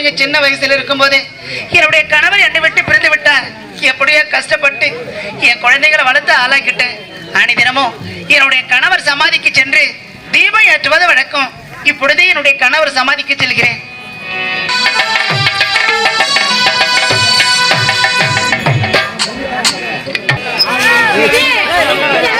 குழந்தைங்க சின்ன வயசுல இருக்கும் இருக்கும்போது என்னுடைய கணவர் என்னை விட்டு பிரிந்து விட்டார் எப்படியோ கஷ்டப்பட்டு என் குழந்தைகளை வளர்த்து ஆளாக்கிட்டேன் அணிதினமும் என்னுடைய கணவர் சமாதிக்கு சென்று தீபம் ஏற்றுவது வழக்கம் இப்பொழுதே என்னுடைய கணவர் சமாதிக்கு செல்கிறேன் Yeah.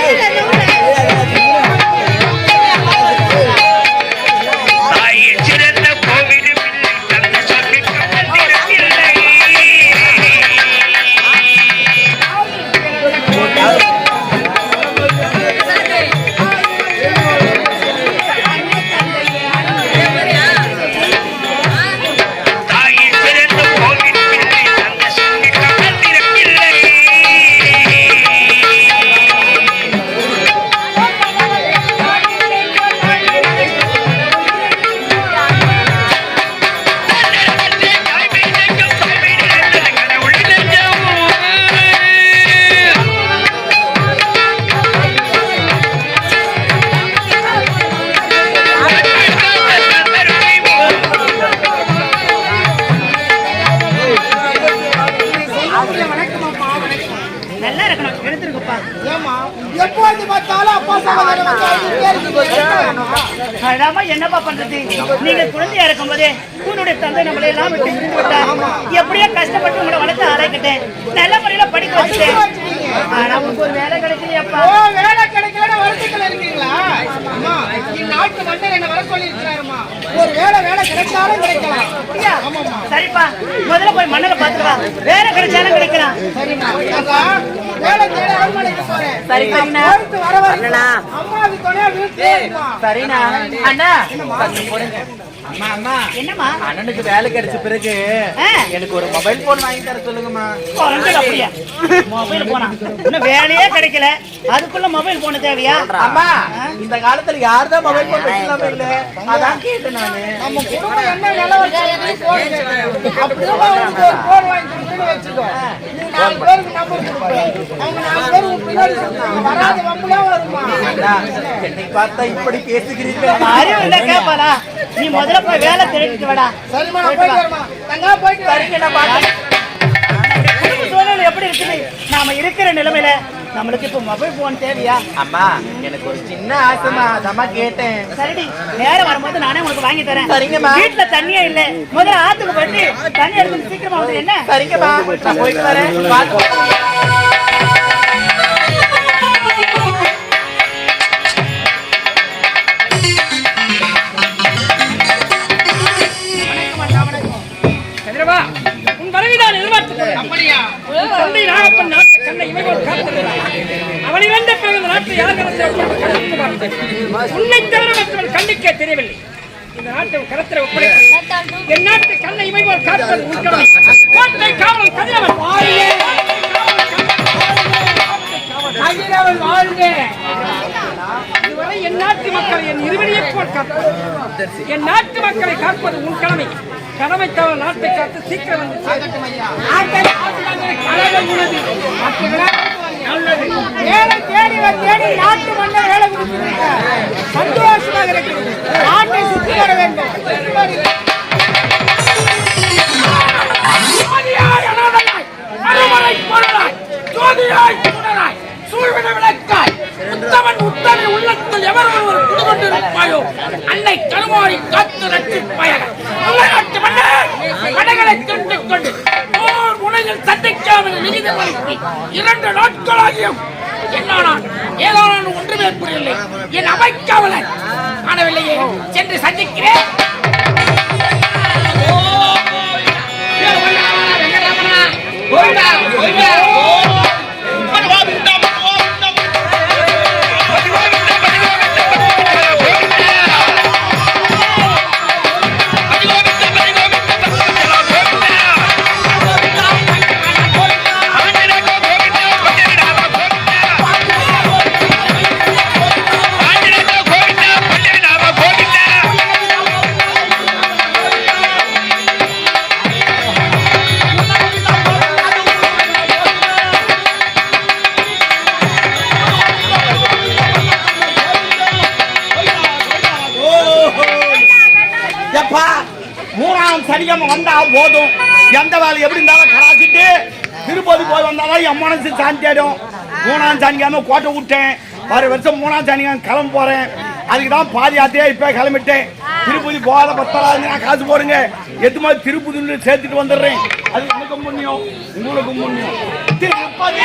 என்னப்பா பண்றது? நீங்க குழந்தையா இருக்கும் போதே உன்னுடைய தந்தை நம்மளை எல்லாம் விட்டு பிரிந்து விட்டார். எப்படியோ கஷ்டப்பட்டு உங்களை வளர்த்து ஆளாக்கிட்டேன். நல்ல முறையில படிக்க வச்சுட்டேன். ஆனா உங்களுக்கு ஒரு வேலை கிடைக்கலையாப்பா? வேலை கிடைக்கலன்னு வருத்தத்துல இருக்கீங்களா? இந்நாட்டு மன்னர் என்னை வர சொல்லியிருக்கிறாரும்மா. ஒரு வேலை வேலை கிடைச்சாலும் கிடைக்கலாம்? சரிப்பா. முதல்ல போய் மண்ணல பாத்துட்டு வா வேலை கிடைச்சாலும் கிடைக்கலாம் சரிம்மா. அக்கா, வேலை தேட அரண்மனைக்கு போறேன். சரி. சரிண்ணா அண்ணா கொஞ்சம் போடுங்க. அம்மா அம்மா என்னம்மா? அண்ணனுக்கு வேலை கிடைச்ச பிறகு. எனக்கு ஒரு மொபைல் போன் வாங்கி தர சொல்லுங்கம்மா. அப்படியா. மொபைல் போனா இன்னும் வேலையே கிடைக்கல. அதுக்குள்ள மொபைல் போன தேவையா? அம்மா இந்த காலத்துல யார்தான் மொபைல் போன் வச்சிருக்காம இல்ல? அதான் கேட்டேன் நானு. நம்ம குடும்பம் என்ன நிலவரம் இருக்குன்னு போன் கேட்கணும். அப்படிதான் அவனுக்கு ஒரு போன் வாங்கி கொடுத்துன்னு வச்சுக்கோ. நீ நாலு பேருக்கு number கொடுப்ப. அவங்க நாலு பேர் உன் பின்னாடி சுத்துவாங்க. வராத வம்புலாம் வருமா? அண்ணா, என்னை பார்த்தா இப்படி பேசுகிறீர்கள். அறிவு இல்ல நீ முதல்ல போய் வேலை தெரிவிட்டு வாடா. சரிம்மா, நான் போயிட்டு வரேம்மா. தங்கா, போயிட்டு வரேன். சரிங்க நான் குடும்ப சூழ்நிலை எப்படி இருக்குது நாம இருக்கிற நிலைமையில நம்மளுக்கு இப்ப மொபைல் போன் தேவையா? அம்மா எனக்கு ஒரு சின்ன ஆசைமா அதம்மா கேட்டேன். சரிடி நேரம் வரும்போது நானே உனக்கு வாங்கி தரேன். சரிங்கம்மா. வீட்டுல தண்ணியே இல்ல. முதல்ல ஆத்துக்கு போயிட்டு தண்ணி எடுத்து சீக்கிரமா வந்து என்ன? சரிங்கம்மா. நான் போயிட்டு வரேன். உன்னை தவிர மற்றவன் கண்ணுக்கே தெரியவில்லை. இந்த நாட்டை உன் ஒப்படைத்து என் நாட்டு கண்ணை இமைகள் காப்பது உன் கோட்டை காவல் கதிரவன். கதிரவன் வாழ்க. இதுவரை என் நாட்டு மக்களை என் போல் காப்பது. என் நாட்டு மக்களை காப்பது உன் கடமை. கடமை தவிர நாட்டை காத்து சீக்கிரம் வந்து சேரு. ஐயா பாதுகாக்கிற வேலை தேடி தேடி நாட்டு மன்னர் வேலை கொடுத்துருக்க சந்தோஷமாக இருக்கிறது. நாட்டை சுற்றி வர வேண்டும். உள்ளத்தில் எவர் ஒருவர் குடிகொண்டிருப்பாயோ, அன்னை கருமாறி காத்து ரட்சிப்பாயாக. கொண்டு, போர் முனையில் சந்திக்காமல் நிகித இரண்டு நாட்களாகியும் என்னானான் ஏதானான் ஒன்றுமே புரியவில்லை. என் அவைக்காவலன் காணவில்லையே. சென்று சந்திக்கிறேன். கோவிந்தா வந்தா போதும். எந்த வேலை எப்படி இருந்தாலும் கலாச்சிட்டு திருப்பதி போய் வந்தாலும் என் மனசு சாந்தியாயிடும் மூணாம் சனிக்கிழமை கோட்டை விட்டேன். வர வருஷம் மூணாம் சனிக்கிழமை கிளம்ப போறேன். அதுக்கு தான் பாதி ஆத்தையே இப்ப கிளம்பிட்டேன். திருப்பதி போகாத பத்தலாது நான் காசு போடுங்க. எது மாதிரி திருப்பதி சேர்த்துட்டு வந்துடுறேன். அது எனக்கும் புண்ணியம் உங்களுக்கும் புண்ணியம். திருப்பதி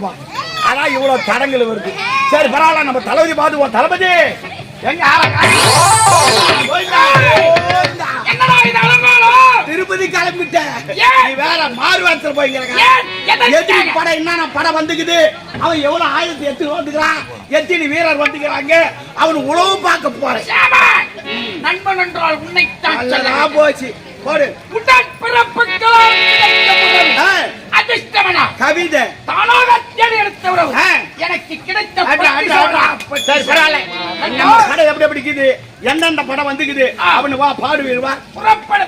நடக்குதப்பா. ஆனா இவ்வளவு தடங்கள் வருது. சரி பரவாயில்ல நம்ம தளபதி பார்த்துவோம் தளபதி எங்க திருப்பதி கிளம்பிட்டேன்? நீ வேற மாறு வேடத்துல போய்ங்க ஏன்? எதற்காக? எதிரி படம் என்னென்ன படம் வந்துக்குது. அவன் எவ்வளவு ஆயிரத்தி எட்டு வந்துக்கிறான். எத்தனை வீரர் வந்துக்கிறாங்க. அவன் உழவு பார்க்க போறேன். நண்பன் என்றால் சொல்ல போச்சு. போடு. ஆ, அதிர்ஷ்டமனா கவிதை. தானாக தேடி எடுத்த உறவு. எனக்கு கிடைத்த. சரி பரவாயில்ல. எப்படி இருக்குது? எந்தெந்த படம் வந்துக்குது? அவனு வா பாடுவீர் வா. புறப்பட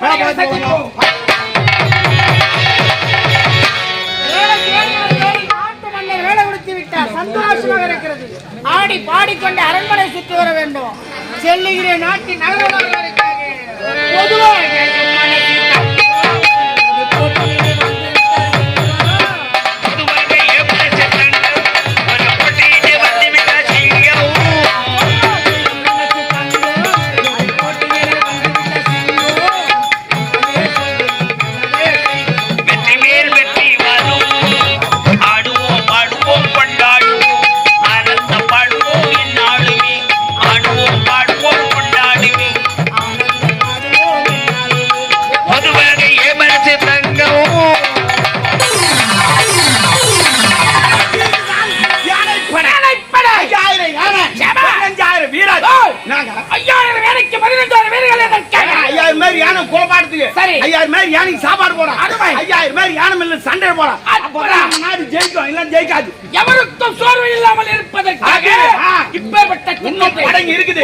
சந்தோஷமாக இருக்கிறது. ஆடி பாடிக்கொண்டு அரண்மனை சுற்றி வர வேண்டும். செல்லுகிற நாட்டின் பொதுவாக ஜெயிக்காது எவருக்கும் சோர்வு இல்லாமல் இருப்பதற்காக. இப்பேற்பட்ட இருக்குது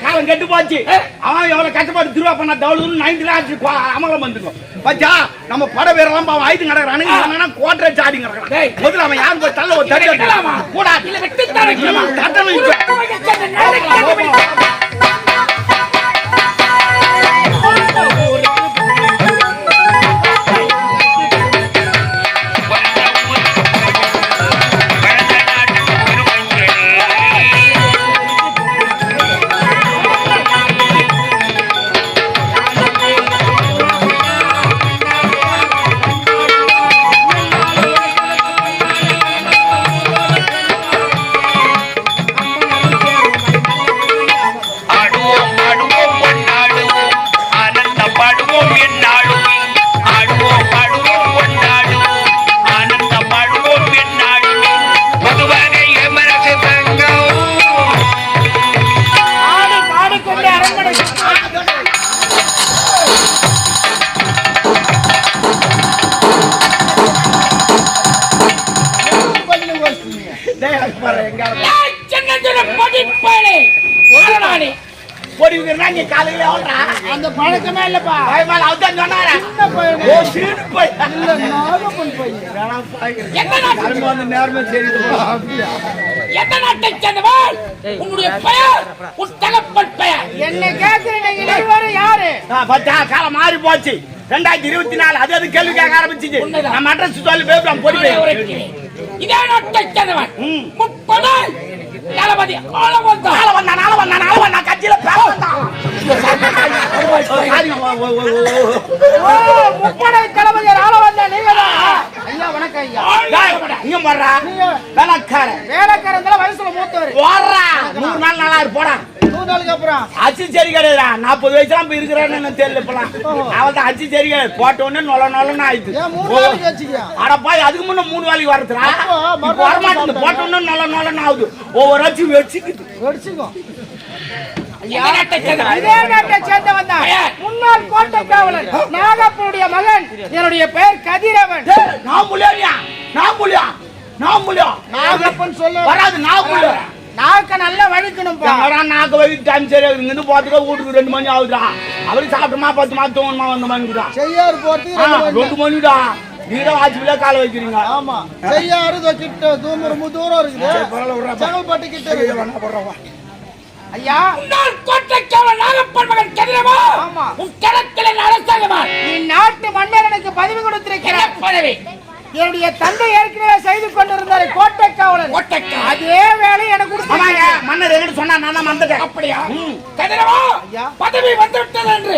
காலம் கெட்டு போச்சு அவன் எவ்வளவு கஷ்டப்பட்டு திருவா பண்ண தவளுன்னு நைன்டி ஆச்சு அமலம் வந்துக்கும் பாச்சா நம்ம பட வீரெல்லாம் பாவம் ஆயுதம் கிடக்குறானுங்க கோட்டை சாடி கிடக்குறான் டேய். முதல்ல அவன் யாரும் போய் தள்ள ஒரு தட்டி? கூடா? தட்டணும் அந்த பழக்கமே இல்லப்பா. பயமால அவர்தான் சொன்னாரா? ஓ, சீனு பையன். இல்ல நாகப்பன் நாட்டு- கரும்பு வந்து நேரமே தெரியுதுப்பா. அப்படியா? எந்த நாட்டைச் சேர்ந்தவன்? உன்னுடைய பெயர் உன் தகப்பன் பெயர். என்ன இருவரும் யாரு? காலம் மாறி போச்சு ரெண்டாயிரத்தி இருபத்தி நாலு அது அது கேள்வி கேட்க ஆரம்பிச்சிச்சு. நம்ம அட்ரஸ் சொல்லி பேசுறோம் உரைக்கிறேன். இதே நாட்டைச் சேர்ந்தவன். முப்பது தளபதி ஆளவந்தான் நாளை வந்தா நாளை வந்தா நாளை வந்தா கட்சியில பேச வந்தான். ஓ, ஓ, ஓ, ஓ, ஓ. ஓ முப்படை தளபதி ஆள வந்த நீங்களா ஐயா வணக்கம் ஐயா இங்க போடுறா. வேலைக்காரன். வேலைக்காரன் வயசுல மூத்தவர். நூறு நாள் நல்லா இரு, போடா. நூறு நாளுக்கு அப்புறம் அச்சு சரி கிடையாதுடா. நாற்பது வயசுலாம் இப்ப இருக்கிறேன்னு தெரியல இப்பலாம். அவன்தான் அச்சு சரி கிடையாது. போட்ட உடனே நொல நொலன்னு ஆயிடுச்சு. ஏன் மூணு நாளைக்கு வச்சுக்கியா அட பாய், அதுக்கு முன்ன மூணு வேலைக்கு இப்ப வரமாட்டேங்குது. போட்ட உடனே நொல நொலன்னு ஆகுது. ஒவ்வொரு அச்சு வச்சுக்குது. வெடிச்சுக்கோ தான் முன்னாள் கோட்டை காவலர் நாகப்பனுடைய மகன் என்னுடைய பெயர் கதிரவன் நான் புள்ளியா? நான் புள்ளியா? நான் புள்ளியா? நாகப்பன் சொல்ல வராது, நான்? நாக்க நல்லா வழுக்கணும்பா நாக்கு வரைக்கும் time சரியா. இங்கிருந்து போறதுக்கே வீட்டுக்கு ரெண்டு மணி ஆகுதுடா. அவரு சாப்பிட்டோமா, பத்து மாசம் தூங்கணுமா, வந்த மணிக்குதா. செய்யாறு போட்டு ரெண்டு மணிடா. நீதான் வாட்சிபிலே காலை வைக்கிறீங்க. ஆமா செய்யாறு இதோ கிட்ட தூரம் ரொம்ப தூரம் இருக்குது. செங்கல்பட்டு கிட்ட ஐயோ, இருக்குது. வேணா, போடுறா, வா. ஐயா முன்னாள் கோட்டைக்காவல் நாகப்பன் மகன் கதிரவா ஆமா. உன் கிழக்கில் அரசாங்கமா நீ நாட்டு மன்னரனுக்கு பதவி கொடுத்திருக்கிறார் பதவி என்னுடைய தந்தை ஏற்கனவே செய்து கொண்டிருந்தார் கோட்டை காவலர் கோட்டைக்காவல் அதே வேலை எனக்கு கொடுத்தாங்க மன்னர் என்கிட்ட சொன்னா நான் தான் மறந்துட்டேன். அப்படியா கதிரவா ஐயா. பதவி வந்துவிட்டது என்று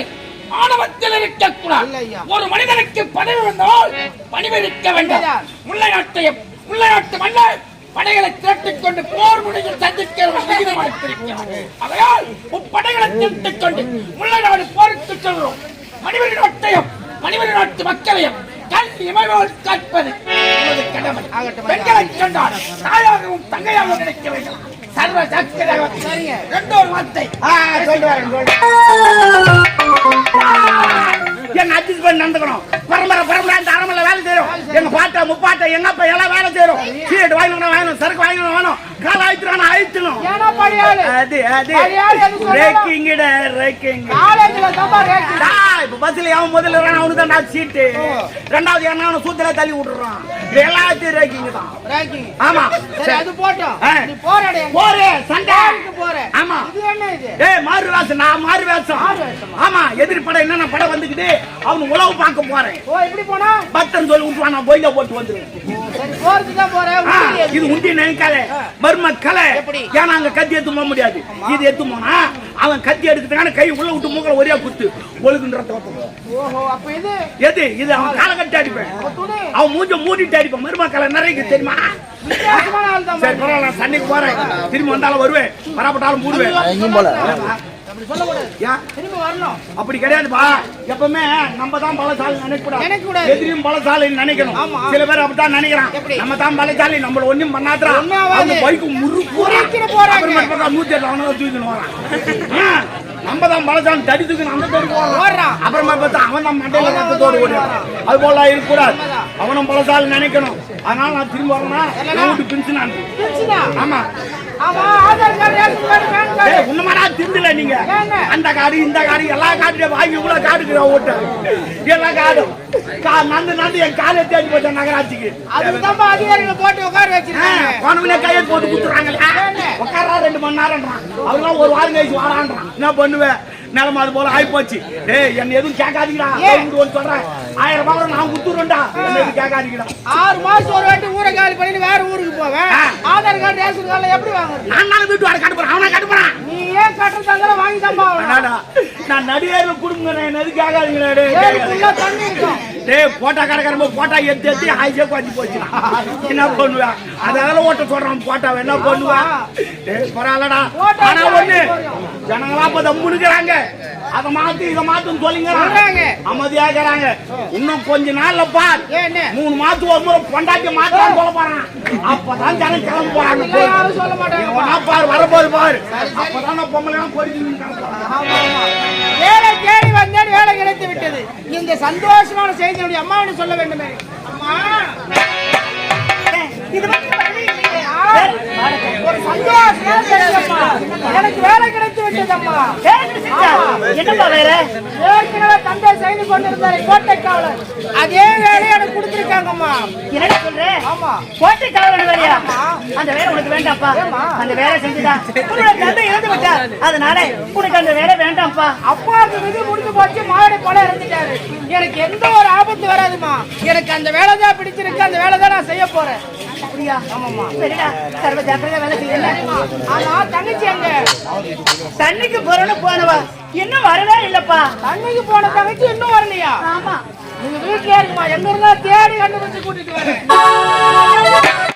ஆணவத்தில் இருக்கக்கூடாது. ஒரு மனிதனுக்கு பதவி வந்தால் பணிவெடுக்க வேண்டும். முல்லை நாட்டையும் முல்லை நாட்டு மன்னர் படைகளை திரட்டிக் கொண்டு போர் முனையில் சந்திக்க ஒரு விகிதமாயிருக்கிறார். ஆகையால் முப்படைகளை திரட்டிக் கொண்டு முல்லை நாடு போருக்கு செல்கிறோம் மணிவரி நாட்டையும் மணிவரி நாட்டு மக்களையும் கல்வி இமைவோல் காப்பது நமது கடமை. பெண்களை கண்டால் தாயாகவும் தங்கையாகவும் நினைக்க வேண்டும். சர்வ சக்தியாக சரிங்க. ரெண்டொரு வார்த்தை. ஆ, என்ன adjust பண்ணி நடந்துக்கணும். பரம்பரை பரம்பரை இந்த அரண்மனையில வேலை செய்றோம். எங்க பாட்டா முப்பாட்டா எங்க அப்பா எல்லாம் வேலை செய்யறோம். சீட்டு வாங்கணும் வாங்கணும் சரக்கு வாங்கணும். வேணும் கால ஏன்னா படியாளு. அது அது. ரேக்கிங்கிட ரேக்கிங் இப்ப பஸ்ல எவன் முதல்ல வரானோ அவனுக்கு தான் சீட்டு. ரெண்டாவது என்ன அவனை சூத்துல தள்ளி விட்டுறான். எல்லாத்தையும் ரேக்கிங் தான். ரேக்கிங் ஆமா. சரி அது போட்டோம். நீ போராடு போரு சண்டை. போற ஆமா. இது என்ன இது? ஏய் மாறு வேஷம் நான் மாறு வேஷம்? ஆமா எதிரி வந்துக்குது அவனு உழவு பார்க்க போறேன். ஓ இப்படி போனா? பத்தன் சொல்லி விட்டுவான் நான் போயில போட்டு வந்துருவேன்? இது உண்டி நினைக்காத மர்ம கலை. எப்படி? ஏன்னா அங்க கத்தி எடுத்து போக முடியாது. இது எடுத்து போனா அவன் கத்தி எடுத்துட்டான கை உள்ள விட்டு மூக்கல ஒரே குத்து. ஒழுகுன்ற தோட்டம் ஓஹோ அப்ப இது? எது? இது அவன் காலை கட்டி அடிப்பேன் அவன் மூஞ்ச மூடிட்டு அடிப்பான். மரும கலை நிறைய தெரியுமா? சரி பரவாயில்ல நான் சண்டைக்கு போறேன். திரும்பி வந்தாலும் வருவேன். வரப்பட்டாலும் மூடுவேன் அப்படி சொல்லக்கூடாது ஏன் திரும்பி வரணும் அப்படி கிடையாதுப்பா எப்பவுமே நம்ம தான் பலசாலி நினைக்க நினைக்கக்கூடாது. கூடாது எதிரியும் பலசாலி நினைக்கணும் ஆமா. சில பேர் அப்படித்தான் நினைக்கிறான்? நம்ம தான் பலசாலி நம்மள ஒண்ணும் பண்ணாதா. அந்த பைக்கு முறுக்கு போறாங்க. நூத்தி எட்டு அவனை வரான் ஆ, நம்ம தான் பலசாலி தடி தூக்கி அந்த தோடு ஓடுறான். அப்புறமா பார்த்தா அவன் தான் மண்டையில ஓடுறான். ஓடுறான் அது போல இருக்கக்கூடாது அவனும் பழசால் நினைக்கணும். அதனால நான் திரும்ப வரணும் வீட்டு நான் பிரிச்சுதா? ஆமா. ஆமா திண்டுல நீங்க? அந்த காடு இந்த காடு எல்லா காடு வாங்கி இவ்வளவு காடு ஓட்டு எல்லா காடும் கா நந்து நந்து என் காலை தேடி போச்சேன் நகராட்சிக்கு. அதுக்குதான்ப்பா அதிகாரிகளை போட்டு உட்கார வச்சிருக்காங்க. போனவனே கையை போட்டு குத்துறாங்கல்ல உட்காரா ரெண்டு மணி நேரம்ன்றான். அவெல்லாம் ஒரு வாரம் கழிச்சு என்ன பண்ணுவேன் நிலம அது போல ஆகி போச்சு டேய் என்ன எதுவும் வந்து சொல்றேன். ஆயிரம் ரூபாய் நான் குத்துறேன்டா கேட்காதீங்கடா. ஆறு மாசம் ஒரு வாட்டி ஊரை காலி பண்ணி வேற ஊருக்கு போவேன். ஆதார் கார்டு ரேஷன் கார்டு எப்படி வாங்குறது? நான் நாங்க வீட்டு வர கட்டுப்பறேன் அவனை கட்டுப்பறான் நீ ஏன் கட்டுறதாங்க வாங்கி நான் நடிகர் குடும்பம் என்ன எதுவும் கேட்காதீங்கடா டேய் தண்ணி இருக்கும் டேய் போட்டா கடைக்காரங்க போட்டா எடுத்து எடுத்து ஆயிஷே குறைஞ்சி போச்சு. என்ன பண்ணுவேன் அதெல்லாம் ஓட்ட சொல்றான் போட்டா என்ன பண்ணுவேன் டேய் பரவாயில்லடா. ஆனா ஒண்ணு. ஜனங்களா இப்ப தம்முனுக்குறாங்க அதை மாத்து இதை மாத்துன்னு. சொல்லிங்க. அமைதியா இருக்கிறாங்க இன்னும் கொஞ்ச நாள்ல பார்? மூணு மாசத்துக்கு ஒரு முறை பொண்டாட்டி மாத்தான் சொல்ல போறான் அப்பதான் ஜனம் கிளம்ப போறாங்க. சொல்ல மாட்டாங்க. பார்? வரப்போது பாரு. அப்பதான் பொம்பளை ஆமா. வேலை தேடி வந்தேன் வேலை கிடைத்து விட்டது. இந்த சந்தோஷமான செய்தி என்னுடைய அம்மாவிடம் சொல்ல வேண்டுமே. அம்மா. இது மட்டும். ஒரு அம்மா எனக்கு வேலை கிடைத்து விட்டது அம்மா வேற என்ன செஞ்சா? என்னப்பா வேற ஏற்கனவே தந்தை செய்து கொண்டிருந்தாரு கோட்டை காவலர் எனக்கு கொடுத்துருக்காங்கம்மா என்னடா சொல்ற? ஆமா. கோட்டை காவலன் வேலையா ஆமா. அந்த வேலை உனக்கு வேண்டாம்ப்பா? அந்த வேலை செஞ்சுதா. உன்னோட தந்தை இறந்து விட்டார். அதனால உனக்கு அந்த வேலை வேண்டாம்ப்பா. அப்பாவுக்கு விதி முடிஞ்சு போச்சு மாவடி பழம் இறந்துட்டாரு. எனக்கு எந்த ஒரு ஆபத்து வராதுமா எனக்கு அந்த வேலை தான் பிடிச்சிருக்கு அந்த வேலை தான் நான் செய்ய போறேன். அப்படியா? ஆமாம்மா. சரிடா. சர்வ ஜாக்கிரதையா வேலை செய்யல. ஆனா தங்கச்சி அங்க தண்ணிக்கு போறோன்னு போனவா? இன்னும் வரவே இல்லப்பா. தண்ணிக்கு போன தங்கச்சி இன்னும் வரலையா? ஆமா. நீங்க வீட்டுல இருக்குமா எங்க இருந்தா தேடி கண்டுபிடிச்சு கூட்டிட்டு வரேன்.